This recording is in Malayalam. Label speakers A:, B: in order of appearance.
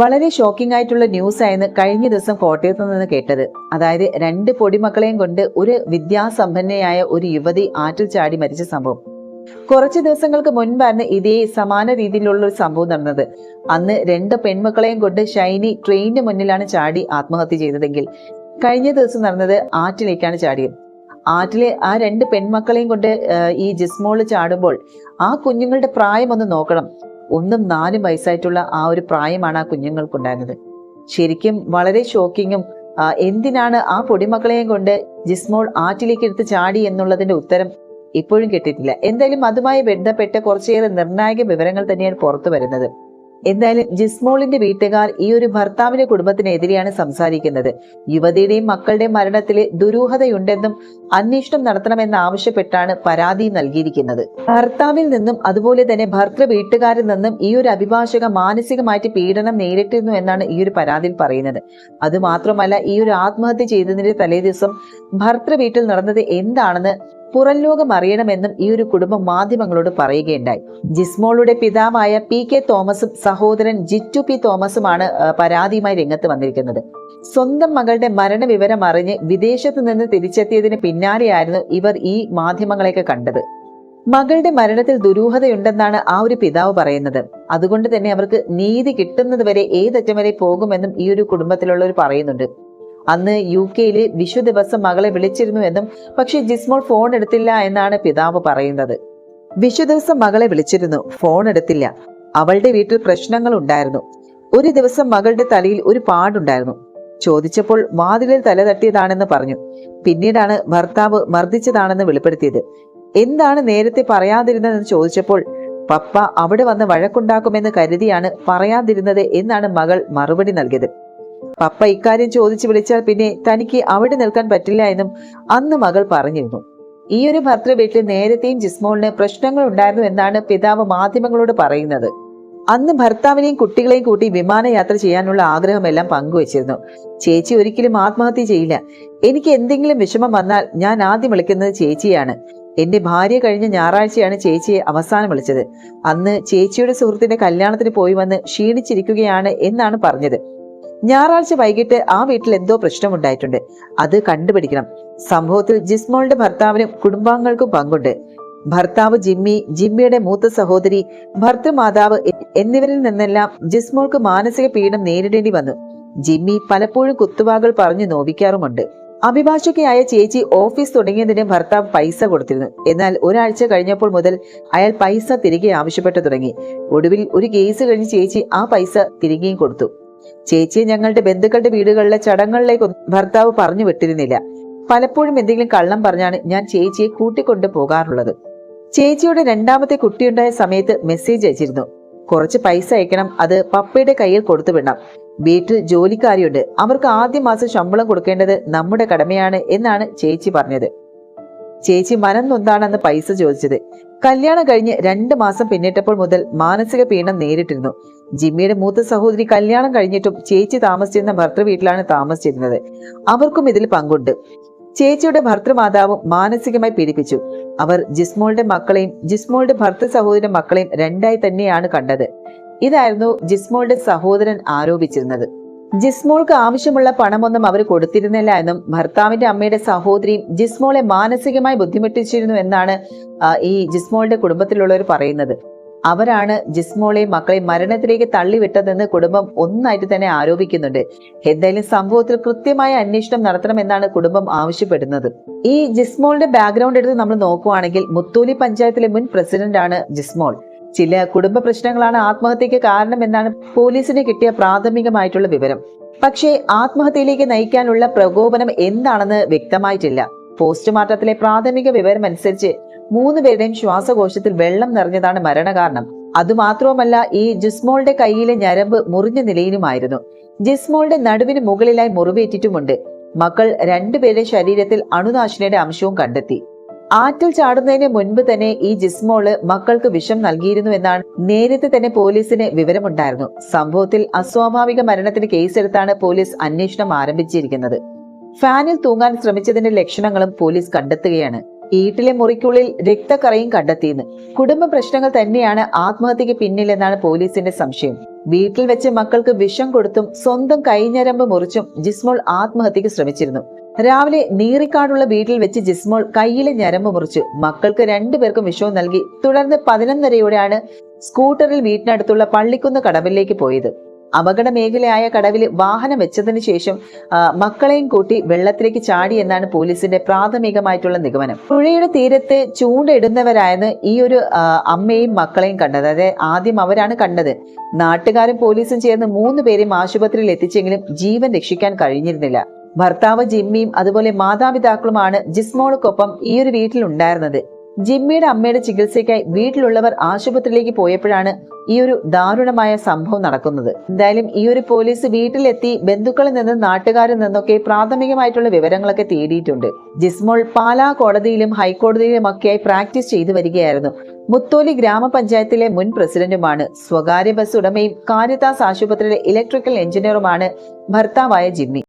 A: വളരെ ഷോക്കിംഗ് ആയിട്ടുള്ള ന്യൂസ് ആയിരുന്നു കഴിഞ്ഞ ദിവസം കോട്ടയത്ത് നിന്ന് കേട്ടത്. അതായത് രണ്ട് പൊടിമക്കളെയും കൊണ്ട് ഒരു വിദ്യാസമ്പന്നയായ ഒരു യുവതി ആറ്റിൽ ചാടി മരിച്ച സംഭവം. കുറച്ച് ദിവസങ്ങൾക്ക് മുൻപായിരുന്നു ഇതേ സമാന രീതിയിലുള്ള ഒരു സംഭവം നടന്നത്. അന്ന് രണ്ട് പെൺമക്കളെയും കൊണ്ട് ഷൈനി ട്രെയിനിന് മുന്നിലാണ് ചാടി ആത്മഹത്യ ചെയ്തതെങ്കിൽ കഴിഞ്ഞ ദിവസം നടന്നത് ആറ്റിലേക്കാണ് ചാടിയത്. ആറ്റിലെ ആ രണ്ട് പെൺമക്കളെയും കൊണ്ട് ഈ ജിസ്മോൾ ചാടുമ്പോൾ ആ കുഞ്ഞുങ്ങളുടെ പ്രായം ഒന്ന് നോക്കണം. ഒന്നും നാലും വയസ്സായിട്ടുള്ള ആ ഒരു പ്രായമാണ് ആ കുഞ്ഞുങ്ങൾക്കുണ്ടായിരുന്നത്. ശരിക്കും വളരെ ഷോക്കിങ്ങും എന്തിനാണ് ആ പൊടിമക്കളെയും കൊണ്ട് ജിസ്മോൾ ആറ്റിലേക്ക് എടുത്ത് ചാടി എന്നുള്ളതിന്റെ ഉത്തരം ഇപ്പോഴും കിട്ടിയിട്ടില്ല. എന്തായാലും അതുമായി ബന്ധപ്പെട്ട കുറച്ചേറെ നിർണായക വിവരങ്ങൾ തന്നെയാണ് പുറത്തു വരുന്നത്. എന്തായാലും ജിസ്മോളിന്റെ വീട്ടുകാർ ഈ ഒരു ഭർത്താവിന്റെ കുടുംബത്തിനെതിരെയാണ് സംസാരിക്കുന്നത്. യുവതിയുടെയും മക്കളുടെ മരണത്തിൽ ദുരൂഹതയുണ്ടെന്നും അന്വേഷണം നടത്തണമെന്ന് ആവശ്യപ്പെട്ടാണ് പരാതി നൽകിയിരിക്കുന്നത്. ഭർത്താവിൽ നിന്നും അതുപോലെ തന്നെ ഭർത്തൃ വീട്ടുകാരിൽ നിന്നും ഈ ഒരു അഭിഭാഷക മാനസികമായിട്ട് പീഡനം നേരിട്ടിരുന്നു എന്നാണ് ഈ ഒരു പരാതിയിൽ പറയുന്നത്. അതുമാത്രമല്ല ഈ ഒരു ആത്മഹത്യ ചെയ്തതിന്റെ തലേദിവസം ഭർത്തൃ വീട്ടിൽ നടന്നത് എന്താണെന്ന് പുറം ലോകം അറിയണമെന്നും ഈ ഒരു കുടുംബം മാധ്യമങ്ങളോട് പറയുകയുണ്ടായി. ജിസ്മോളുടെ പിതാവായ പി കെ തോമസും സഹോദരൻ ജിറ്റു പി തോമസുമാണ് പരാതിയുമായി രംഗത്ത് വന്നിരിക്കുന്നത്. സ്വന്തം മകളുടെ മരണവിവരം അറിഞ്ഞ് വിദേശത്ത് നിന്ന് തിരിച്ചെത്തിയതിന് പിന്നാലെയായിരുന്നു ഇവർ ഈ മാധ്യമങ്ങളെയൊക്കെ കണ്ടത്. മകളുടെ മരണത്തിൽ ദുരൂഹതയുണ്ടെന്നാണ് ആ ഒരു പിതാവ് പറയുന്നത്. അതുകൊണ്ട് തന്നെ അവർക്ക് നീതി കിട്ടുന്നത് വരെ ഏതറ്റം വരെ പോകുമെന്നും ഈ ഒരു കുടുംബത്തിലുള്ളവർ പറയുന്നുണ്ട്. അന്ന് യു കെയിൽ വിഷു ദിവസം മകളെ വിളിച്ചിരുന്നു എന്നും പക്ഷേ ജിസ്മോൾ ഫോൺ എടുത്തില്ല എന്നാണ് പിതാവ് പറയുന്നത്. വിഷു ദിവസം മകളെ വിളിച്ചിരുന്നു ഫോൺ എടുത്തില്ല. അവളുടെ വീട്ടിൽ പ്രശ്നങ്ങൾ ഉണ്ടായിരുന്നു. ഒരു ദിവസം മകളുടെ തലയിൽ ഒരു പാടുണ്ടായിരുന്നു. ചോദിച്ചപ്പോൾ വാതിലിൽ തല തട്ടിയതാണെന്ന് പറഞ്ഞു. പിന്നീടാണ് ഭർത്താവ് മർദ്ദിച്ചതാണെന്ന് വെളിപ്പെടുത്തിയത്. എന്താണ് നേരത്തെ പറയാതിരുന്നതെന്ന് ചോദിച്ചപ്പോൾ പപ്പ അവിടെ വന്ന് വഴക്കുണ്ടാക്കുമെന്ന് കരുതിയാണ് പറയാതിരുന്നത് എന്നാണ് മകൾ മറുപടി നൽകിയത്. പപ്പ ഇക്കാര്യം ചോദിച്ചു വിളിച്ചാൽ പിന്നെ തനിക്ക് അവിടെ നിൽക്കാൻ പറ്റില്ല എന്നും അന്ന് മകൾ പറഞ്ഞിരുന്നു. ഈ ഒരു ഭർത്തൃ വീട്ടിൽ നേരത്തെയും ജിസ്മോളിന് പ്രശ്നങ്ങൾ ഉണ്ടായിരുന്നു എന്നാണ് പിതാവ് മാധ്യമങ്ങളോട് പറയുന്നത്. അന്ന് ഭർത്താവിനെയും കുട്ടികളെയും കൂട്ടി വിമാനയാത്ര ചെയ്യാനുള്ള ആഗ്രഹമെല്ലാം പങ്കുവച്ചിരുന്നു. ചേച്ചി ഒരിക്കലും ആത്മഹത്യ ചെയ്യില്ല. എനിക്ക് എന്തെങ്കിലും വിഷമം വന്നാൽ ഞാൻ ആദ്യം വിളിക്കുന്നത് ചേച്ചിയാണ്. എന്റെ ഭാര്യ കഴിഞ്ഞ ഞായറാഴ്ചയാണ് ചേച്ചിയെ അവസാനം വിളിച്ചത്. അന്ന് ചേച്ചിയുടെ സുഹൃത്തിന്റെ കല്യാണത്തിന് പോയി വന്ന് ക്ഷീണിച്ചിരിക്കുകയാണ് എന്നാണ് പറഞ്ഞത്. ഞായറാഴ്ച വൈകിട്ട് ആ വീട്ടിൽ എന്തോ പ്രശ്നമുണ്ടായിട്ടുണ്ട്. അത് കണ്ടുപിടിക്കണം. സംഭവത്തിൽ ജിസ്മോളുടെ ഭർത്താവിനും കുടുംബാംഗങ്ങൾക്കും പങ്കുണ്ട്. ഭർത്താവ് ജിമ്മി ജിമ്മിയുടെ മൂത്ത സഹോദരി ഭർത്തൃമാതാവ് എന്നിവരിൽ നിന്നെല്ലാം ജിസ്മോൾക്ക് മാനസിക പീഡനം നേരിടേണ്ടി വന്നു. ജിമ്മി പലപ്പോഴും കുത്തുവാകൾ പറഞ്ഞു നോവിക്കാറുമുണ്ട്. അഭിഭാഷകയായ ചേച്ചി ഓഫീസ് തുടങ്ങിയതിന് ഭർത്താവ് പൈസ കൊടുത്തിരുന്നു. എന്നാൽ ഒരാഴ്ച കഴിഞ്ഞപ്പോൾ മുതൽ അയാൾ പൈസ തിരികെ ആവശ്യപ്പെട്ടു തുടങ്ങി. ഒടുവിൽ ഒരു കേസ് കഴിഞ്ഞ് ചേച്ചി ആ പൈസ തിരികെയും കൊടുത്തു. ചേച്ചിയെ ഞങ്ങളുടെ ബന്ധുക്കളുടെ വീടുകളിലെ ചടങ്ങുകളിലേക്ക് ഭർത്താവ് പറഞ്ഞു വിട്ടിരുന്നില്ല. പലപ്പോഴും എന്തെങ്കിലും കള്ളം പറഞ്ഞാണ് ഞാൻ ചേച്ചിയെ കൂട്ടിക്കൊണ്ടു പോകാറുള്ളത്. ചേച്ചിയുടെ രണ്ടാമത്തെ കുട്ടിയുണ്ടായ സമയത്ത് മെസ്സേജ് അയച്ചിരുന്നു. കുറച്ച് പൈസ അയക്കണം അത് പപ്പയുടെ കയ്യിൽ കൊടുത്തു വിടണം. വീട്ടിൽ ജോലിക്കാരിയുണ്ട്. അവർക്ക് ആദ്യ മാസം ശമ്പളം കൊടുക്കേണ്ടത് നമ്മുടെ കടമയാണ് എന്നാണ് ചേച്ചി പറഞ്ഞത്. ചേച്ചി മനം നൊന്താണെന്ന് പൈസ ചോദിച്ചത്. കല്യാണം കഴിഞ്ഞ് രണ്ട് മാസം പിന്നിട്ടപ്പോൾ മുതൽ മാനസിക പീഡനം നേരിട്ടിരുന്നു. ജിമ്മിയുടെ മൂത്ത സഹോദരി കല്യാണം കഴിഞ്ഞിട്ടും ചേച്ചി താമസിച്ചിരുന്ന ഭർത്തൃ വീട്ടിലാണ് താമസിച്ചിരുന്നത്. അവർക്കും ഇതിൽ പങ്കുണ്ട്. ചേച്ചിയുടെ ഭർത്തൃമാതാവും മാനസികമായി പീഡിപ്പിച്ചു. അവർ ജിസ്മോളുടെ മക്കളെയും ജിസ്മോളുടെ ഭർത്തൃ സഹോദരന്റെ മക്കളെയും രണ്ടായി തന്നെയാണ് കണ്ടത്. ഇതായിരുന്നു ജിസ്മോളുടെ സഹോദരൻ ആരോപിച്ചിരുന്നത്. ജിസ്മോൾക്ക് ആവശ്യമുള്ള പണമൊന്നും അവർ കൊടുത്തിരുന്നില്ല എന്നും ഭർത്താവിന്റെ അമ്മയുടെ സഹോദരിയും ജിസ്മോളെ മാനസികമായി ബുദ്ധിമുട്ടിച്ചിരുന്നു എന്നാണ് ഈ ജിസ്മോളുടെ കുടുംബത്തിലുള്ളവർ പറയുന്നത്. അവരാണ് ജിസ്മോളെയും മക്കളെയും മരണത്തിലേക്ക് തള്ളിവിട്ടതെന്ന് കുടുംബം ഒന്നായിട്ട് തന്നെ ആരോപിക്കുന്നുണ്ട്. എന്തായാലും സംഭവത്തിൽ കൃത്യമായ അന്വേഷണം നടത്തണമെന്നാണ് കുടുംബം ആവശ്യപ്പെടുന്നത്. ഈ ജിസ്മോളിന്റെ ബാക്ക്ഗ്രൗണ്ട് എടുത്ത് നമ്മൾ നോക്കുവാണെങ്കിൽ മുത്തൂലി പഞ്ചായത്തിലെ മുൻ പ്രസിഡന്റാണ് ജിസ്മോൾ. ചില കുടുംബ പ്രശ്നങ്ങളാണ് ആത്മഹത്യക്ക് കാരണമെന്നാണ് പോലീസിന് കിട്ടിയ പ്രാഥമികമായിട്ടുള്ള വിവരം. പക്ഷേ ആത്മഹത്യയിലേക്ക് നയിക്കാനുള്ള പ്രകോപനം എന്താണെന്ന് വ്യക്തമായിട്ടില്ല. പോസ്റ്റ്മോർട്ടത്തിലെ പ്രാഥമിക വിവരം അനുസരിച്ച് മൂന്ന് പേരുടെയും ശ്വാസകോശത്തിൽ വെള്ളം നിറഞ്ഞതാണ് മരണകാരണം. അതുമാത്രവുമല്ല ഈ ജിസ്മോളുടെ കയ്യിലെ ഞരമ്പ് മുറിഞ്ഞ നിലയിലുമായിരുന്നു. ജിസ്മോളുടെ നടുവിന് മുകളിലായി മുറിവേറ്റിട്ടുമുണ്ട്. മക്കൾ രണ്ടുപേരുടെ ശരീരത്തിൽ അണുനാശിനിയുടെ അംശവും കണ്ടെത്തി. ആറ്റിൽ ചാടുന്നതിന് മുൻപ് തന്നെ ഈ ജിസ്മോൾ മക്കൾക്ക് വിഷം നൽകിയിരുന്നു എന്നാണ് നേരത്തെ തന്നെ പോലീസിന് വിവരമുണ്ടായിരുന്നു. സംഭവത്തിൽ അസ്വാഭാവിക മരണത്തിന് കേസെടുത്താണ് പോലീസ് അന്വേഷണം ആരംഭിച്ചിരിക്കുന്നത്. ഫാനിൽ തൂങ്ങാൻ ശ്രമിച്ചതിന്റെ ലക്ഷണങ്ങളും പോലീസ് കണ്ടെത്തുകയാണ്. വീട്ടിലെ മുറിക്കുള്ളിൽ രക്തക്കറയും കണ്ടെത്തിയെന്ന്. കുടുംബ പ്രശ്നങ്ങൾ തന്നെയാണ് ആത്മഹത്യക്ക് പിന്നിലെന്നാണ് പോലീസിന്റെ സംശയം. വീട്ടിൽ വെച്ച് മക്കൾക്ക് വിഷം കൊടുത്തും സ്വന്തം കൈഞ്ഞരമ്പ് മുറിച്ചും ജിസ്മോൾ ആത്മഹത്യക്ക് ശ്രമിച്ചിരുന്നു. രാവിലെ നീറിക്കാടുള്ള വീട്ടിൽ വെച്ച് ജിസ്മോൾ കയ്യിലെ ഞരമ്പ് മുറിച്ചു മക്കൾക്ക് രണ്ടുപേർക്കും വിഷവും നൽകി തുടർന്ന് പതിനൊന്നരയോടെയാണ് സ്കൂട്ടറിൽ വീട്ടിനടുത്തുള്ള പള്ളിക്കുന്ന് കടവിലേക്ക് പോയത്. അപകട മേഖലയായ കടവിൽ വാഹനം വെച്ചതിന് ശേഷം മക്കളെയും കൂട്ടി വെള്ളത്തിലേക്ക് ചാടി എന്നാണ് പോലീസിന്റെ പ്രാഥമികമായിട്ടുള്ള നിഗമനം. പുഴയുടെ തീരത്ത് ചൂണ്ടയിടുന്നവരായെന്ന് ഈ ഒരു അമ്മയും മക്കളെയും കണ്ടത്. അതായത് ആദ്യം അവരാണ് കണ്ടത്. നാട്ടുകാരും പോലീസും ചേർന്ന് മൂന്ന് പേരെയും ആശുപത്രിയിൽ എത്തിച്ചെങ്കിലും ജീവൻ രക്ഷിക്കാൻ കഴിഞ്ഞിരുന്നില്ല. ഭർത്താവ് ജിമ്മിയും അതുപോലെ മാതാപിതാക്കളുമാണ് ജിസ്മോൾക്കൊപ്പം ഈ ഒരു വീട്ടിൽ ഉണ്ടായിരുന്നത് ജിമ്മിയുടെ അമ്മയുടെ ചികിത്സയ്ക്കായി വീട്ടിലുള്ളവർ ആശുപത്രിയിലേക്ക് പോയപ്പോഴാണ് ഈ ഒരു ദാരുണമായ സംഭവം നടക്കുന്നത്. എന്തായാലും ഈ ഒരു പോലീസ് വീട്ടിലെത്തി ബന്ധുക്കളിൽ നിന്നും നാട്ടുകാരിൽ നിന്നൊക്കെ പ്രാഥമികമായിട്ടുള്ള വിവരങ്ങളൊക്കെ തേടിയിട്ടുണ്ട്. ജിസ്മോൾ പാലാ കോടതിയിലും ഹൈക്കോടതിയിലും ഒക്കെയായി പ്രാക്ടീസ് ചെയ്തു വരികയായിരുന്നു. മുത്തോലി ഗ്രാമപഞ്ചായത്തിലെ മുൻ പ്രസിഡന്റുമാണ്. സ്വകാര്യ ബസ് ഉടമയും കാരിത്താസ് ആശുപത്രിയിലെ ഇലക്ട്രിക്കൽ എഞ്ചിനീയറുമാണ് ഭർത്താവായ ജിമ്മി.